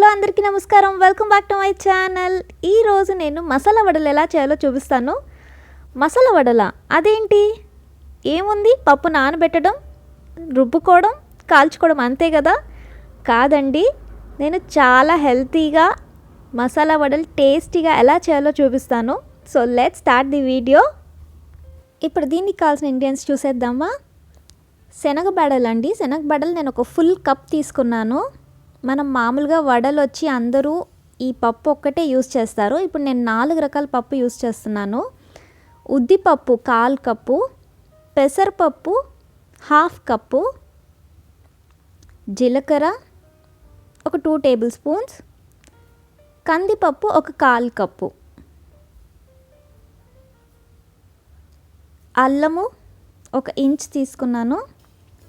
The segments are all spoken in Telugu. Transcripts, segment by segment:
హలో అందరికీ నమస్కారం. Welcome back to my channel ఈరోజు నేను మసాలా వడలు ఎలా చేయాలో చూపిస్తాను. మసాలా వడల అదేంటి? ఏముంది? పప్పు నానబెట్టడం రుబ్బుకోవడం కాల్చుకోవడం అంతే కదా? కాదండి నేను చాలా హెల్తీగా మసాలా వడలు టేస్టీగా ఎలా చేయాలో చూపిస్తాను. So let start the video ఇప్పుడు దీనికి కావాల్సిన ఇంగ్రీడియంట్స్ చూసేద్దామా? శనగబడలు అండి శనగబడలు నేను ఒక ఫుల్ కప్ తీసుకున్నాను. మనం మామూలుగా వడలు వచ్చి అందరూ ఈ పప్పు ఒక్కటే యూస్ చేస్తారు. ఇప్పుడు నేను నాలుగు రకాల పప్పు యూస్ చేస్తున్నాను. ఉద్దిపప్పు కాల్ కప్పు పెసరపప్పు హాఫ్ కప్పు జీలకర్ర ఒక టూ టేబుల్ స్పూన్స్ కందిపప్పు ఒక కాల్ కప్పు. అల్లము ఒక ఇంచ్ తీసుకున్నాను.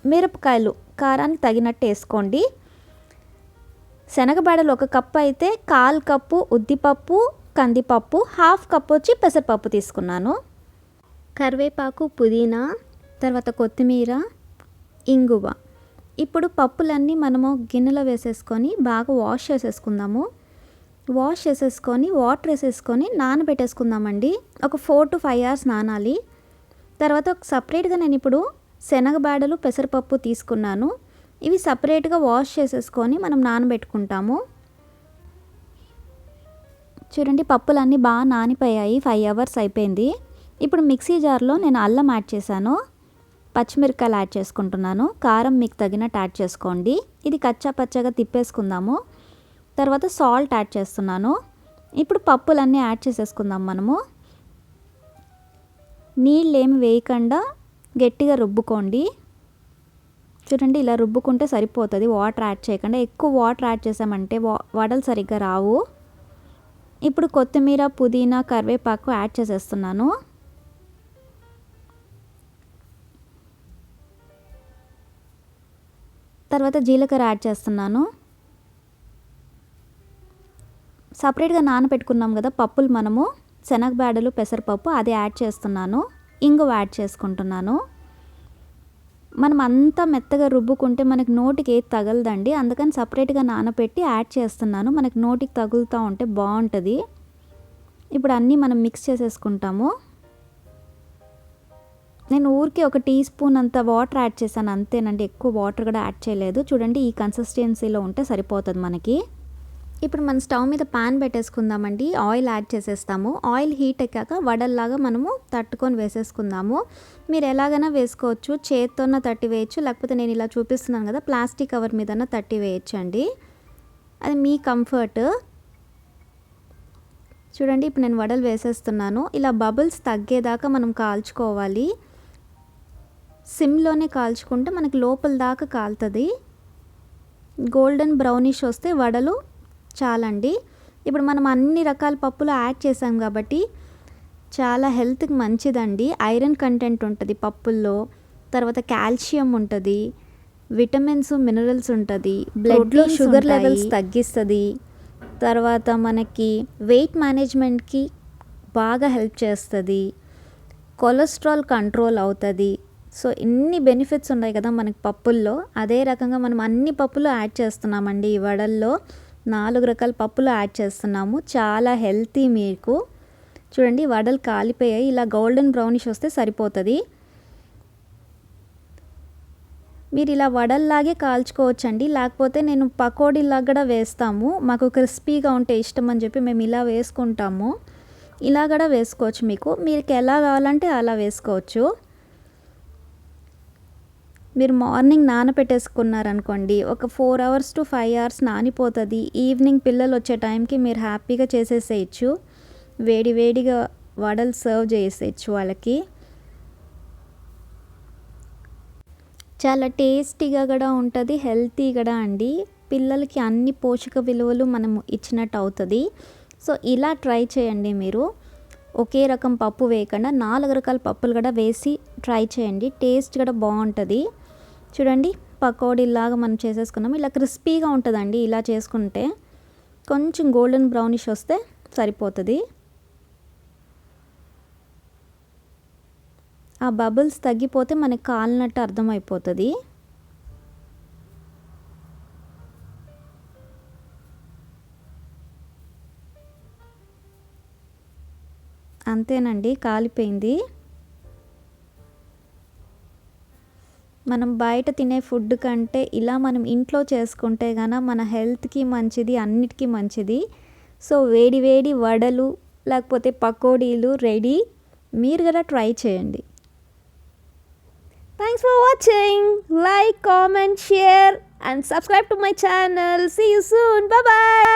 మిరపకాయలు కారానికి తగినట్టు వేసుకోండి. శనగబడలు ఒక కప్పు అయితే కాల్ కప్పు ఉద్దిపప్పు కందిపప్పు హాఫ్ కప్పు వచ్చి పెసరపప్పు తీసుకున్నాను. కరివేపాకు పుదీనా తర్వాత కొత్తిమీర ఇంగువ. ఇప్పుడు పప్పులన్నీ మనము గిన్నెలో వేసేసుకొని బాగా వాష్ చేసేసుకుందాము. వాష్ చేసేసుకొని వాటర్ వేసేసుకొని నానబెట్టేసుకుందామండి. ఒక ఫోర్ టు ఫైవ్ అవర్స్ నానాలి. తర్వాత సపరేట్గా నేను ఇప్పుడు శనగబాడలు పెసరపప్పు తీసుకున్నాను. ఇవి సపరేట్గా వాష్ చేసేసుకొని మనం నానబెట్టుకుంటాము. చూడండి పప్పులన్నీ బాగా నానిపోయాయి. ఫైవ్ అవర్స్ అయిపోయింది. ఇప్పుడు మిక్సీ జార్లో నేను అల్లం యాడ్ చేశాను. పచ్చిమిరపకాయలు యాడ్ చేసుకుంటున్నాను. కారం మీకు తగినట్టు యాడ్ చేసుకోండి. ఇది కచ్చా పచ్చగా తిప్పేసుకుందాము. తర్వాత సాల్ట్ యాడ్ చేస్తున్నాను. ఇప్పుడు పప్పులన్నీ యాడ్ చేసేసుకుందాం మనము. నీళ్ళు ఏమి వేయకుండా గట్టిగా రుబ్బుకోండి. చూడండి ఇలా రుబ్బుకుంటే సరిపోతుంది. వాటర్ యాడ్ చేయకుండా ఎక్కువ వాటర్ యాడ్ చేసామంటే వడలు సరిగ్గా రావు. ఇప్పుడు కొత్తిమీర పుదీనా కరివేపాకు యాడ్ చేసేస్తున్నాను. తర్వాత జీలకర్ర యాడ్ చేస్తున్నాను. సపరేట్గా నానబెట్టుకున్నాం కదా పప్పులు మనము. శనగబేడలు పెసరపప్పు అది యాడ్ చేస్తున్నాను. ఇంగువ యాడ్ చేసుకుంటున్నాను. మనం అంతా మెత్తగా రుబ్బుకుంటే మనకి నోటికి ఏది తగలదండి. అందుకని సపరేట్గా నానబెట్టి యాడ్ చేస్తున్నాను. మనకి నోటికి తగులుతూ ఉంటే బాగుంటుంది ఇప్పుడు అన్నీ మనం మిక్స్ చేసేసుకుంటాము. నేను ఊరికే ఒక టీ స్పూన్ అంత వాటర్ యాడ్ చేశాను. అంతేనండి ఎక్కువ వాటర్ కూడా యాడ్ చేయలేదు. చూడండి ఈ కన్సిస్టెన్సీలో ఉంటే సరిపోతుంది మనకి. ఇప్పుడు మనం స్టవ్ మీద పాన్ పెట్టేసుకుందామండి. ఆయిల్ యాడ్ చేసేస్తాము. ఆయిల్ హీట్ ఎక్కాక వడల్లాగా మనము తట్టుకొని వేసేసుకుందాము. మీరు ఎలాగైనా వేసుకోవచ్చు. చేత్తోన తట్టి వేయచ్చు. లేకపోతే నేను ఇలా చూపిస్తున్నాను కదా ప్లాస్టిక్ కవర్ మీదన తట్టి వేయచ్చు అండి అది మీ కంఫర్ట్. చూడండి ఇప్పుడు నేను వడలు వేసేస్తున్నాను. ఇలా బబుల్స్ తగ్గేదాకా మనం కాల్చుకోవాలి. సిమ్లోనే కాల్చుకుంటే మనకి లోపల దాకా కాలుతుంది. గోల్డెన్ బ్రౌనిష్ వస్తే వడలు చాలండి. ఇప్పుడు మనం అన్ని రకాల పప్పులు యాడ్ చేసాం కాబట్టి చాలా హెల్త్కి మంచిదండి. ఐరన్ కంటెంట్ ఉంటుంది పప్పుల్లో తర్వాత కాల్షియం ఉంటుంది విటమిన్స్ మినరల్స్ ఉంటుంది బ్లడ్లో షుగర్ లెవెల్స్ తగ్గిస్తుంది. తర్వాత మనకి వెయిట్ మేనేజ్మెంట్కి బాగా హెల్ప్ చేస్తుంది. కొలెస్ట్రాల్ కంట్రోల్ అవుతుంది. సో ఇన్ని బెనిఫిట్స్ ఉన్నాయి కదా మనకి పప్పుల్లో. అదే రకంగా మనం అన్ని పప్పులు యాడ్ చేస్తున్నామండి ఈ వడల్లో. నాలుగు రకాల పప్పులు యాడ్ చేస్తున్నాము. చాలా హెల్తీ మీకు. చూడండి వడలు కాలిపోయాయి. ఇలా గోల్డెన్ బ్రౌనిష్ వస్తే సరిపోతుంది. మీరు ఇలా వడల్లాగే కాల్చుకోవచ్చండి. లేకపోతే నేను పకోడీలా కూడా వేస్తాము. మాకు క్రిస్పీగా ఉంటే ఇష్టం అని చెప్పి మేము ఇలా వేసుకుంటాము. ఇలా కూడా వేసుకోవచ్చు మీకు. మీకు ఎలా కావాలంటే అలా వేసుకోవచ్చు. మీరు మార్నింగ్ నానపెట్టేసుకున్నారనుకోండి ఒక four hours to five hours నానిపోతుంది. Evening పిల్లలు వచ్చే టైంకి మీరు హ్యాపీగా చేసేసేయచ్చు. వేడి వేడిగా వడలు సర్వ్ చేసేయచ్చు వాళ్ళకి. చాలా టేస్టీగా కూడా ఉంటుంది హెల్తీ కూడా అండి. పిల్లలకి అన్ని పోషక విలువలు మనం ఇచ్చినట్టు అవుతుంది సో ఇలా ట్రై చేయండి మీరు. ఒకే రకం పప్పు వేయకుండా నాలుగు రకాల పప్పులు కూడా వేసి ట్రై చేయండి. టేస్ట్ కూడా బాగుంటుంది. చూడండి పకోడీ ఇలాగా మనం చేసేసుకున్నాం ఇలా క్రిస్పీగా ఉంటుందండి ఇలా చేసుకుంటే. కొంచెం గోల్డెన్ బ్రౌనిష్ వస్తే సరిపోతుంది. ఆ బబుల్స్ తగ్గిపోతే మనకి కాలినట్టు అర్థమైపోతుంది. అంతేనండి కాలిపోయింది. మనం బయట తినే ఫుడ్ కంటే ఇలా మనం ఇంట్లో చేసుకుంటే గాన మన హెల్త్కి మంచిది అన్నిటికీ మంచిది. సో వేడి వేడి వడలు లేకపోతే పకోడీలు రెడీ. మీరు కూడా ట్రై చేయండి. Thanks for watching like comment share and subscribe to my channel see you soon bye